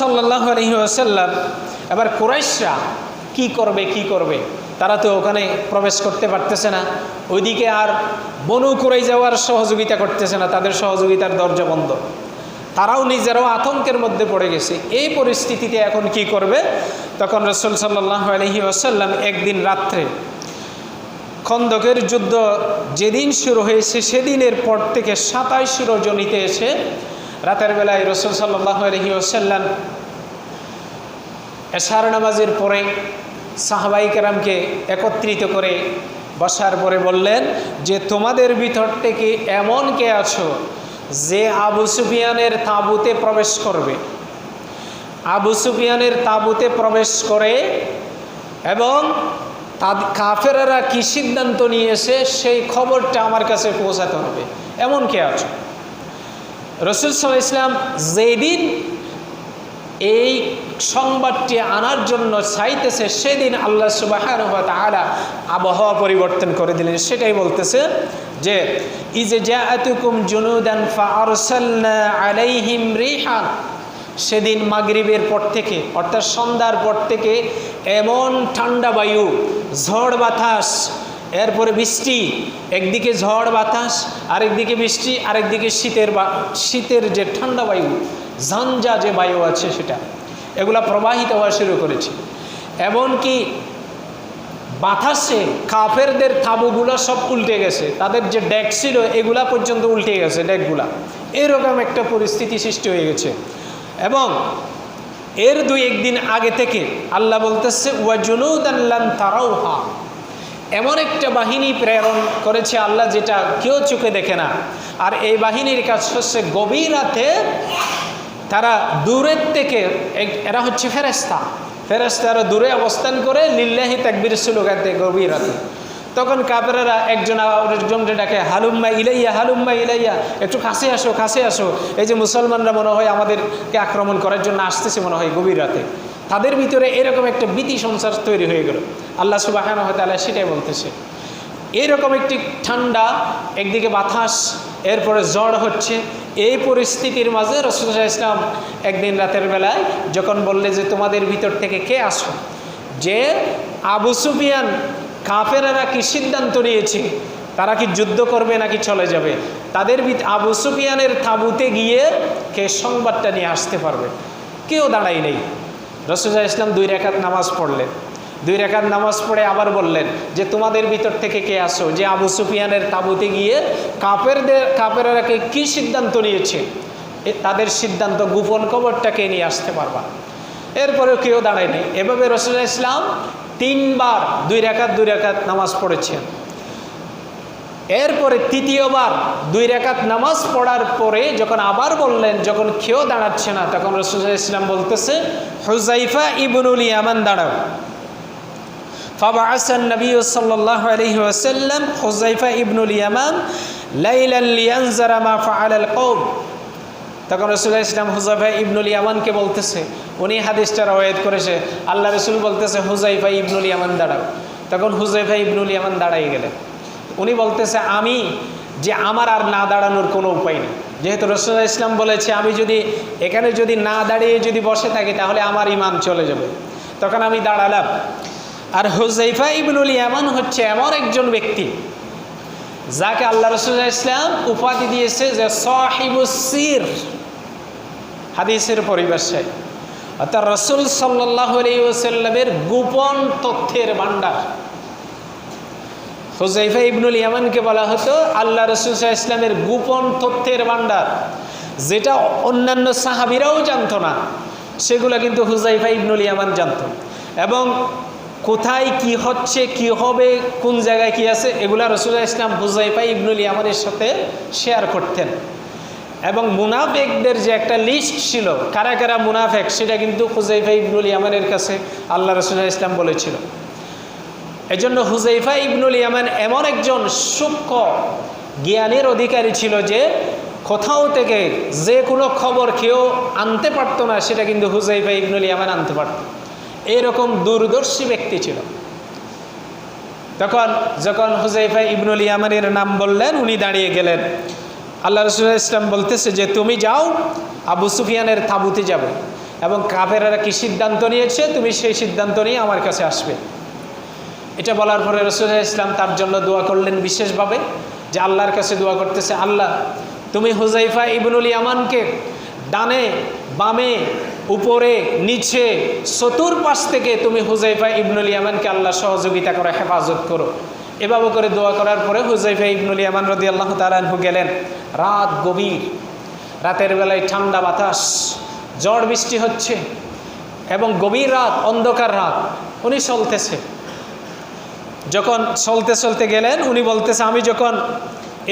সাল্লাহ আলহি আসাল্লাম এবার কুরাইশরা কি করবে কি করবে? তারা তো ওখানে প্রবেশ করতে পারতেছে না। ওইদিকে আর বনু কুরাই যাওয়ার সহযোগিতা করতেছে না, তাদের সহযোগিতার দরজা বন্ধ। তারাও নিজেরাও আতঙ্কের মধ্যে পড়ে গেছে। এই পরিস্থিতিতে এখন কি করবে? তখন রসুল সাল্লাহ আলহি আসাল্লাম একদিন রাত্রে খন্দকের যুদ্ধ যেদিন শুরু হয়েছে, সেদিনের পর থেকে সাতাইশ রজনীতে এসে রাতের বেলায় রসুল সাল্লাহ আলহি আসাল্লাম এশার নামাজের পরে সাহাবাই কেরামকে একত্রিত করে বসার পরে বললেন যে, তোমাদের ভিতর থেকে এমন কে আছো যে আবু সুফিয়ানের তাঁবুতে প্রবেশ করবে? আবু সুফিয়ানের তাঁবুতে প্রবেশ করে এবং তাদ- কাফেরারা কি সিদ্ধান্ত নিয়েছে সেই খবরটা আমার কাছে পৌঁছাতে হবে। এমন কে আছো? রসুল ইসলাম যেদিন এই সংবাদটি আনার জন্য চাইতেছে, সেদিন আল্লাহ সুবাহ আবহাওয়া পরিবর্তন করে দিলেন। সেটাই বলতেছে যে ইজে জাআতুকুম জুনুদান সেদিন মাগরিবের পর থেকে, অর্থাৎ সন্ধ্যার পর থেকে এমন ঠান্ডা বায়ু, ঝড় বাতাস এরপরে বৃষ্টি, একদিকে ঝড় বাতাস, আরেকদিকে বৃষ্টি, আরেকদিকে শীতের বা, শীতের যে ঠান্ডা বায়ু, ঝঞ্ঝা যে বায়ু আছে সেটা। এগুলা প্রবাহিত হওয়া শুরু করেছে। এমনকি বাতাসে কাফেরদের তাঁবুগুলো সব উল্টে গেছে। তাদের যে ডেক ছিল, এগুলা পর্যন্ত উল্টে গেছে ডেকগুলা। এরকম একটা পরিস্থিতি সৃষ্টি হয়ে গেছে। এবং এর দুই একদিন আগে থেকে আল্লাহ বলতেছে ওয়াজুলুদ আল্লাহ তারাও তারাউহা। এমন একটা বাহিনী প্রেরণ করেছে আল্লাহ যেটা কেউ চোখে দেখে না। আর এই বাহিনীর কাজ হচ্ছে গভীর রাতে তারা দূরের থেকে এরা হচ্ছে ফেরেস্তা ফেরেস্তারা দূরে অবস্থান করে লিল্লাহি তাকবির স্লোগাতে গভীর রাতে। তখন কাপেরা একজন একজনকে ডাকে, হালুম্মা ইলাইয়া হালুম্মা ইলাইয়া, একটু কাছে আসো কাছে আসো। এই যে মুসলমানরা মনে হয় আমাদেরকে আক্রমণ করার জন্য আসতেছে মনে হয় গভীর রাতে। তাদের ভিতরে এরকম একটা ভীতি সংসার তৈরি হয়ে গেল। আল্লাহ সুবাহান হতালা সেটাই বলতেছে। এরকম একটি ঠান্ডা, একদিকে বাতাস, এরপরে জ্বর হচ্ছে। এই পরিস্থিতির মাঝে রসুল্লাহ ইসলাম একদিন রাতের বেলায় যখন বললে যে, তোমাদের ভিতর থেকে কে আসো? যে আবু সুফিয়ান কাফেরারা কি সিদ্ধান্ত নিয়েছে? তারা কি যুদ্ধ করবে নাকি চলে যাবে? তাদের আবু সুফিয়ানের তাঁবুতে গিয়ে কে সংবাদটা নিয়ে আসতে পারবে? কেউ দাঁড়াই নেই। রসুল্লাহ ইসলাম দুই রেখাত নামাজ পড়লেন। দুই রেখাত নামাজ পড়ে আবার বললেন যে, তোমাদের ভিতর থেকে কে আসো যে, আবু সুফিয়ানের তাঁবুতে গিয়ে কাপেরদের কাপেরাকে কি সিদ্ধান্ত নিয়েছে? তাদের সিদ্ধান্ত গোপন খবরটাকে নিয়ে আসতে পারবা। এরপরেও কেউ দাঁড়ায়নি। এভাবে রসুল্লাহ ইসলাম তিনবার দুই রেখাত দুই রেখাত নামাজ পড়েছেন। এরপরে তৃতীয়বার দুই রেখাত নামাজ পড়ার পরে যখন আবার বললেন যখন কেউ দাঁড়াচ্ছে না তখন রসুল্লাহ ইসলাম বলতেছে হুজাইফা ইবনুল ইয়ামান দাঁড়াও فبعث النبي صلى الله عليه وسلم حذيفة ابن اليمان ليلا لينظر ما فعل القوم তখন রসুল্লাহ ইসলাম হুজাইফা ইবনুল ইয়ামানকে বলতেছে উনি হাদিসটা রওয়ায়ত করেছে আল্লাহ রসুল বলতেছে হুজাইফা ইবনুল ইয়ামান দাঁড়াও তখন হুজাইফা ইবনুল ইয়ামান দাঁড়াই গেলেন উনি বলতেছে, আমি যে আমার আর না দাঁড়ানোর কোনো উপায় নেই। যেহেতু রসুল্লাহ ইসলাম বলেছে, আমি যদি এখানে যদি না দাঁড়িয়ে যদি বসে থাকি, তাহলে আমার ইমান চলে যাবে। তখন আমি দাঁড়ালাম। আর হুজাইফা ইবনুল ইয়ামান হচ্ছে এমন একজন ব্যক্তি, যাকে আল্লাহ রসুল্লাহ ইসলাম উপাধি দিয়েছে যে সাহিবুসির হাদিসের পরিভাষায়, অর্থাৎ রসুল সাল্লাহ আলাইসাল্লামের গোপন তথ্যের ভাণ্ডার। হুজাইফা ইবনুল ইয়ামানকে বলা হতো, আল্লাহ রসুল ইসলামের গোপন তথ্যের ভাণ্ডার, যেটা অন্যান্য সাহাবিরাও জানতো না, সেগুলো কিন্তু হুজাইফা ইবনুল ইয়ামান জানত। এবং কোথায় কি হচ্ছে, কি হবে, কোন জায়গায় কি আছে, এগুলা রসুল্লাহ ইসলাম হুজাইফা ইবনুল ইয়ামানের সাথে শেয়ার করতেন। এবং মুনাফেকদের যে একটা লিস্ট ছিল, কারা কারা মুনাফেক, সেটা কিন্তু হুজাইফা ইবনুল ইয়ামানের কাছে আল্লাহ রসুল্লাহ ইসলাম বলেছিল। এজন্য হুজাইফা ইবনুল ইয়ামান এমন একজন সূক্ষ্ম জ্ঞানের অধিকারী ছিল যে কোথাও থেকে যে কোনো খবর কেউ আনতে পারতো না, সেটা কিন্তু হুজাইফা ইবনুল ইয়ামান আনতে পারত। এরকম দূরদর্শী ব্যক্তি ছিল। তখন যখন হুজাইফা ইবনুল ইয়ামানের নাম বললেন, উনি দাঁড়িয়ে গেলেন। আল্লাহ রসুল ইসলাম বলতেছে যে, তুমি যাও, আবু সুফিয়ানের তাবুতে যাবে এবং কাফেরারা কি সিদ্ধান্ত নিয়েছে? তুমি সেই সিদ্ধান্ত নিয়ে আমার কাছে আসবে। এটা বলার পরে রসুল্লাহ ইসলাম তার জন্য দোয়া করলেন বিশেষভাবে যে আল্লাহর কাছে দোয়া করতেছে, আল্লাহ, তুমি হুজাইফা ইবনুল ইয়ামানকে ডানে, বামে, উপরে, নিচে চতুর্পাশ থেকে তুমি হুজাইফা ইবনুল ইয়ামানকে আল্লাহ সহযোগিতা করে, হেফাজত করো। এভাবে করে দোয়া করার পরে হুজাইফা ইবনুল ইয়ামান রদি আল্লাহ তালানহু গেলেন। রাত গভীর, রাতের বেলায় ঠান্ডা বাতাস, ঝড় বৃষ্টি হচ্ছে এবং গভীর রাত, অন্ধকার রাত, উনি চলতেছে। যখন চলতে চলতে গেলেন, উনি বলতেছে, আমি যখন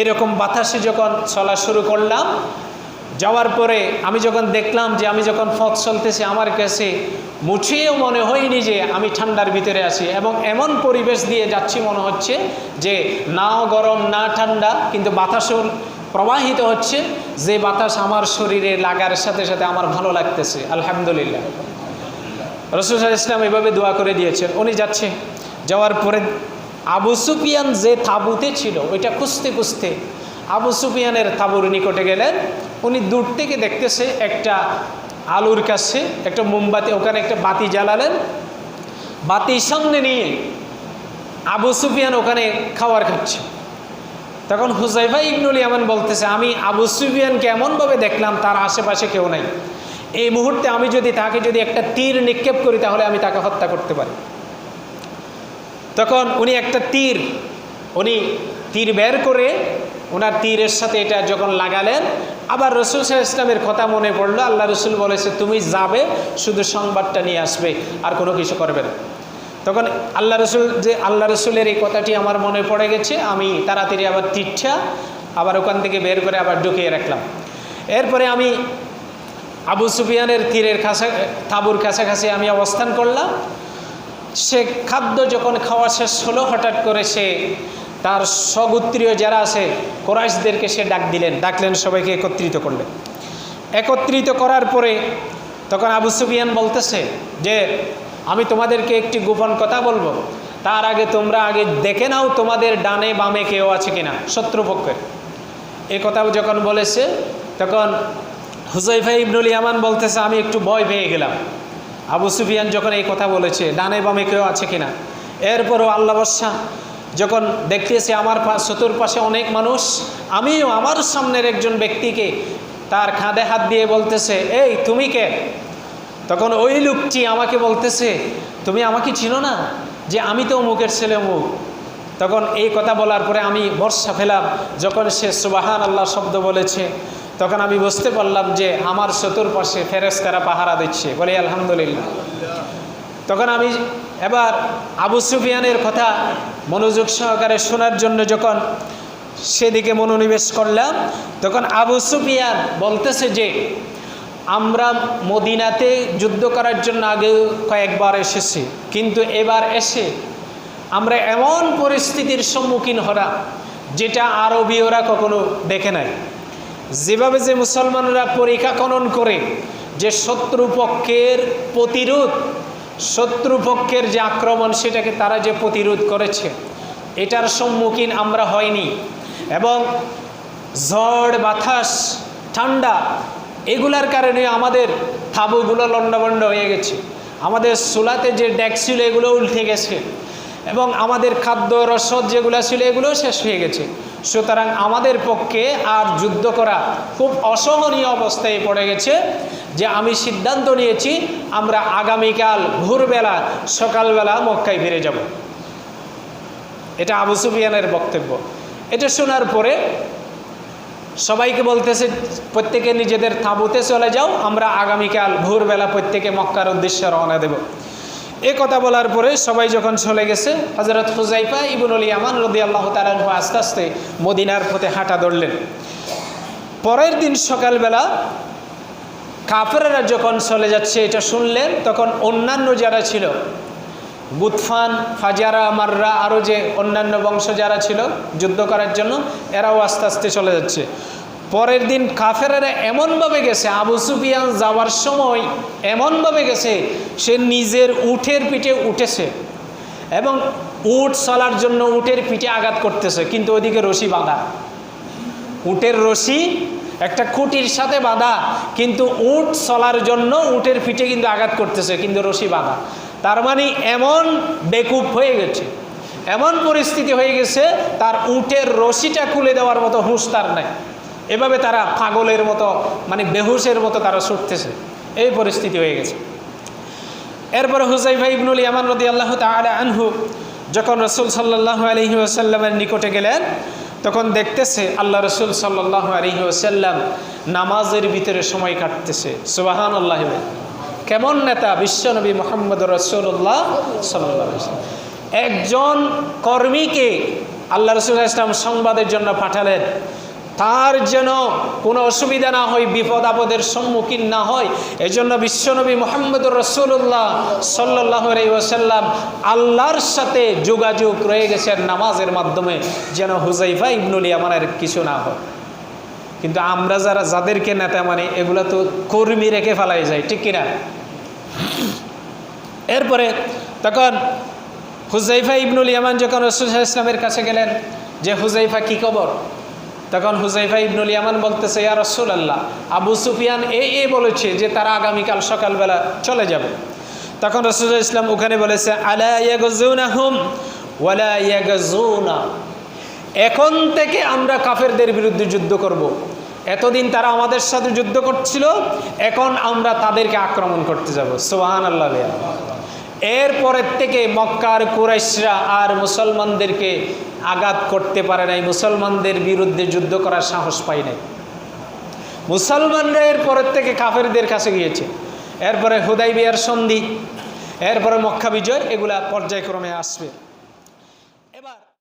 এরকম বাতাসে যখন চলা শুরু করলাম, যাওয়ার পরে আমি যখন দেখলাম যে আমি যখন পথ চলতেছি, আমার কাছে মুছিয়েও মনে হয়নি যে আমি ঠান্ডার ভিতরে আছি এবং এমন পরিবেশ দিয়ে যাচ্ছি মনে হচ্ছে যে নাও গরম, না ঠান্ডা, কিন্তু বাতাসও প্রবাহিত হচ্ছে, যে বাতাস আমার শরীরে লাগার সাথে সাথে আমার ভালো লাগতেছে। আলহামদুলিল্লাহ। রসুল ইসলাম এভাবে দোয়া করে দিয়েছেন। উনি যাচ্ছে। যাওয়ার পরে আবু সুফিয়ান যে তাঁবুতে ছিল, ওইটা খুঁজতে খুঁজতে আবু সুফিয়ানের তাঁবুর নিকটে গেলেন। উনি দূর থেকে দেখতেছে একটা আলুর কাছে, একটা মোমবাতি, ওখানে একটা বাতি জ্বালালেন। বাতি সামনে নিয়ে আবু সুফিয়ান ওখানে খাবার খাচ্ছে। তখন হুজাইফা ইবনুল ইয়ামান বলতেছে, আমি আবু সুফিয়ানকে এমনভাবে দেখলাম, তার আশেপাশে কেউ নাই। এই মুহূর্তে আমি যদি তাকে যদি একটা তীর নিক্ষেপ করি, তাহলে আমি তাকে হত্যা করতে পারি। তখন উনি একটা তীর, উনি তীর বের করে ওনার তীরের সাথে এটা যখন লাগালেন, আবার রসুল সাহা ইসলামের কথা মনে পড়ল, আল্লাহ রসুল বলেছে, তুমি যাবে, শুধু সংবাদটা নিয়ে আসবে, আর কোনো কিছু করবে না। তখন আল্লাহ রসুল যে, আল্লাহ রসুলের এই কথাটি আমার মনে পড়ে গেছে, আমি তাড়াতাড়ি আবার তীরটা আবার ওখান থেকে বের করে আবার ঢুকিয়ে রাখলাম। এরপরে আমি আবু সুফিয়ানের তীরের কাছা, তাঁবুর কাছাকাছি আমি অবস্থান করলাম। সে খাদ্য যখন খাওয়া শেষ হলো, হঠাৎ করে সে তার স্বগোত্রীয় যারা আছে, কোরাইশদেরকে সে ডাক দিলেন। ডাকলেন, সবাইকে একত্রিত করলেন। একত্রিত করার পরে তখন আবু সুফিয়ান বলতেছে যে, আমি তোমাদেরকে একটি গোপন কথা বলব। তার আগে তোমরা আগে দেখে নাও তোমাদের ডানে বামে কেউ আছে কিনা, শত্রুপক্ষের। এ কথাও যখন বলেছে, তখন হুজাইফা ইবনুল ইয়ামান বলতেছে, আমি একটু ভয় পেয়ে গেলাম। আবু সুফিয়ান যখন এই কথা বলেছে, ডানে বামে কেউ আছে কিনা? এরপরও আল্লাহ বর্ষা যখন দেখতেছি আমার পা- চতুর্পাশে অনেক মানুষ, আমিও আমার সামনের একজন ব্যক্তিকে তার খাঁদে হাত দিয়ে বলতেছে, এই, তুমি কে? তখন ওই লোকটি আমাকে বলতেছে, তুমি আমাকে চিনো না যে আমি তো অমুকের ছেলে অমুক? তখন এই কথা বলার পরে আমি বর্ষা ফেলাম যখন সে সুবাহান আল্লাহ শব্দ বলেছে তখন আমি বুঝতে পারলাম যে আমার চতুর্পাশে ফেরেস্তারা পাহারা দিচ্ছে। বলে, আলহামদুলিল্লাহ। তখন আমি এবার আবু সুফিয়ানের কথা মনোযোগ সহকারে শোনার জন্য যখন সেদিকে মনোনিবেশ করলাম, তখন আবু সুফিয়ান বলতেছে যে, আমরা মদিনাতে যুদ্ধ করার জন্য আগে কয়েকবার এসেছি, কিন্তু এবার এসে আমরা এমন পরিস্থিতির সম্মুখীন হলাম, যেটা আরবীয়রা কখনো দেখে নাই। যেভাবে যে মুসলমানরা পরীক্ষা খনন করে যে শত্রুপক্ষের প্রতিরোধ, শত্রুপক্ষের যে আক্রমণ সেটাকে তারা যে প্রতিরোধ করেছে, এটার সম্মুখীন আমরা হয়নি। এবং ঝড়, বাতাস, ঠান্ডা, এগুলার কারণে আমাদের থাবুগুলো লণ্ডভণ্ড হয়ে গেছে। আমাদের চুলাতে যে ডেক ছিল, এগুলো উল্টে গেছে। এবং আমাদের খাদ্য, রসদ যেগুলো ছিল এগুলোও শেষ হয়ে গেছে। সুতরাং আমাদের পক্ষে আর যুদ্ধ করা খুব অসহনীয় অবস্থায় পড়ে গেছে যে আমি সিদ্ধান্ত নিয়েছি, আমরা আগামীকাল ভোরবেলা, সকালবেলা মক্কায় ফিরে যাব। এটা আবু সুফিয়ানের বক্তব্য। এটা শোনার পরে সবাইকে বলতেছে, প্রত্যেকে নিজেদের তাঁবুতে চলে যাও, আমরা আগামীকাল ভোরবেলা প্রত্যেকে মক্কার উদ্দেশ্যে রওনা দেব। এ কথা বলার পরে সবাই যখন চলে গেছে হজরত হুজাইফা ইবনুল ইয়ামান রদি আল্লাহ তালাহ আস্তে আস্তে মদিনার পথে হাঁটা ধরলেন। পরের দিন সকালবেলা কাফেরেরা যখন চলে যাচ্ছে, এটা শুনলেন, তখন অন্যান্য যারা ছিল, গুতফান ফাজারা মাররা আরও যে অন্যান্য বংশ যারা ছিল, যুদ্ধ করার জন্য, এরাও আস্তে আস্তে চলে যাচ্ছে। পরের দিন কাফেরেরা এমনভাবে গেছে, আবু সুফিয়ান যাওয়ার সময় এমনভাবে গেছে, সে নিজের উঠের পিঠে উঠেছে এবং উট চলার জন্য উটের পিঠে আঘাত করতেছে, কিন্তু ওদিকে রশি বাঁধা। উটের রশি একটা খুঁটির সাথে বাঁধা, কিন্তু উট চলার জন্য উটের পিঠে কিন্তু আঘাত করতেছে, কিন্তু রশি বাঁধা। তার মানে এমন বেকুব হয়ে গেছে, এমন পরিস্থিতি হয়ে গেছে, তার উটের রশিটা খুলে দেওয়ার মতো হুঁশ তার নাই। এভাবে তারা পাগলের মতো মানে বেহুশের মতো তারা ছুটতেছে। এই পরিস্থিতি হয়ে গেছে। এরপরে হুজাইফা ইবনুল ইয়ামান রদি আল্লাহ তাআলা আনহু যখন রসুল সাল্লাহ আলহি ওসাল্লামের নিকটে গেলেন, তখন দেখতেছে আল্লাহ রসুল সাল্লাহ আলহি ওসাল্লাম নামাজের ভিতরে সময় কাটতেছে। সুবাহান আল্লাহ কেমন নেতা? বিশ্বনবী মোহাম্মদ রসুল্লাহ সাল্লাহ একজন কর্মীকে আল্লাহ রসুল ইসলাম সংবাদের জন্য পাঠালেন। তার যেন কোনো অসুবিধা না হয়, বিপদ আপদের সম্মুখীন না হয় এই জন্য বিশ্বনবী মোহাম্মদ রসুল্লাহ সাল্লাহ ওসাল্লাম আল্লাহর সাথে যোগাযোগ রয়ে গেছেন নামাজের মাধ্যমে, যেন হুজাইফা ইবনুল ইয়ামানের কিছু না হয় কিন্তু আমরা যারা, যাদেরকে নেতা মানে এগুলো তো কর্মী রেখে ফেলাই যায়, ঠিক কিনা? এরপরে তখন হুজাইফা ইবনুল ইয়ামান যখন রসুল ইসলামের কাছে গেলেন, যে হুজাইফা কি খবর? তখন হুজাইফা ইবনুল ইয়ামান বলতেছে, ইয়া রসুল আল্লাহ আবু সুফিয়ান এ এ বলেছে যে তারা আগামীকাল সকালবেলা চলে যাবে। তখন রসুল ইসলাম ওখানে বলেছে, আলা এখন থেকে আমরা কাফেরদের বিরুদ্ধে যুদ্ধ করব। এতদিন তারা আমাদের সাথে যুদ্ধ করছিল, এখন আমরা তাদেরকে আক্রমণ করতে যাব। সোহান আল্লাহ। এরপরের থেকে মক্কার কুরাইশরা আর মুসলমানদেরকে আঘাত করতে পারে নাই। মুসলমানদের বিরুদ্ধে যুদ্ধ করার সাহস পায় নাই। মুসলমানরা এরপরের থেকে কাফেরদের কাছে গিয়েছে। এরপরে হুদাই বিয়ার সন্ধি, এরপরে মক্কা বিজয়, এগুলা পর্যায়ক্রমে আসবে।